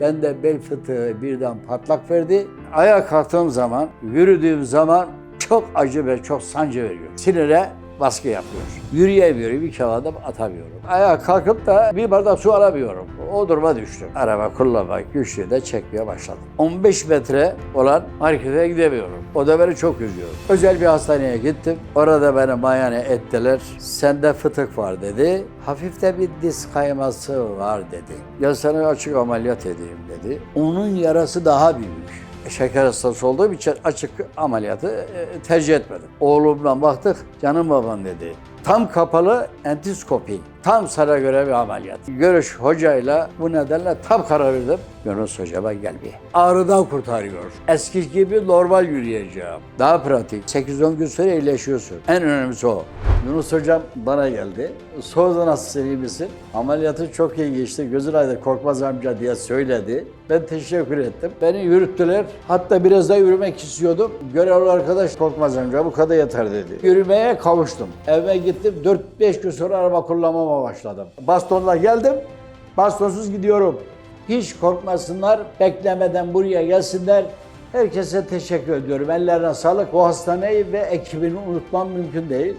Ben de bel fıtığı birden patlak verdi. Ayağa kalktığım zaman, yürüdüğüm zaman çok acı ve çok sancı veriyor. Sinire baskı yapıyor. Yürüyemiyorum, bir kağıda atamıyorum. Ayağa kalkıp da bir bardak su alamıyorum. O duruma düştüm. Araba kullanmak güçlüğü de çekmeye başladım. 15 metre olan markete gidemiyorum. O da beni çok üzüyor. Özel bir hastaneye gittim. Orada beni mayane ettiler. Sende fıtık var dedi. Hafif de bir diz kayması var dedi. Ya sana açık ameliyat edeyim dedi. Onun yarası daha büyük şeker hastası olduğum için açık ameliyatı e, tercih etmedim. Oğlumla baktık, canım baban dedi. Tam kapalı entiskopi, tam sana göre bir ameliyat. Görüş hocayla bu nedenle tam karar verdim. Yunus hocama gel bir. Ağrıdan kurtarıyor. Eski gibi normal yürüyeceğim. Daha pratik. 8-10 gün sonra iyileşiyorsun. En önemlisi o. Yunus hocam bana geldi. Sordu nasılsın iyi misin? Ameliyatı çok iyi geçti. Gözün aydın korkmaz amca diye söyledi. Ben teşekkür ettim. Beni yürüttüler. Hatta biraz daha yürümek istiyordum. Görevli arkadaş korkmaz amca bu kadar yeter dedi. Yürümeye kavuştum. Eve gittim. 4-5 gün sonra araba kullanmama başladım. Bastonla geldim. Bastonsuz gidiyorum. Hiç korkmasınlar. Beklemeden buraya gelsinler. Herkese teşekkür ediyorum. Ellerine sağlık. O hastaneyi ve ekibini unutmam mümkün değil.